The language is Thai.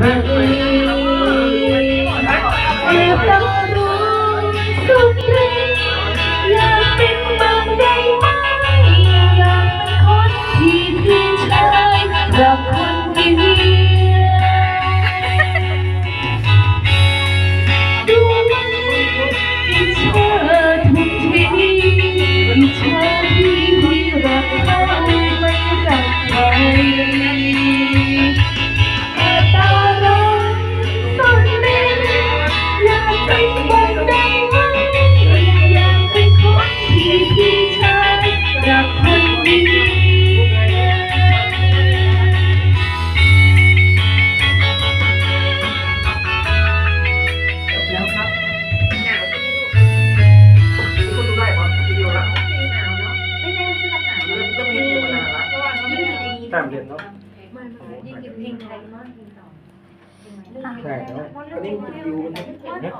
ใครแอบต้องรู้สุดแรงอากเป็นคนใดไหมอยากเป็นคนที่พี่ชายรักคนนี้ จบแล้วครับ หนาวใช่ไหมลูกคุณดูได้ครับวิดีโอละหนาวเนาะ ไม่แน่เสื้อกันหนาวเริ่มเริ่มเห็นอยู่มานานละระหว่างยิ่งอยู่ในนี้ตามเรียนเนาะมันยิ่งอยู่เพลงไทยมากเพลงต่อ ใช่เนาะอันนี้มันเป็นวิวมัน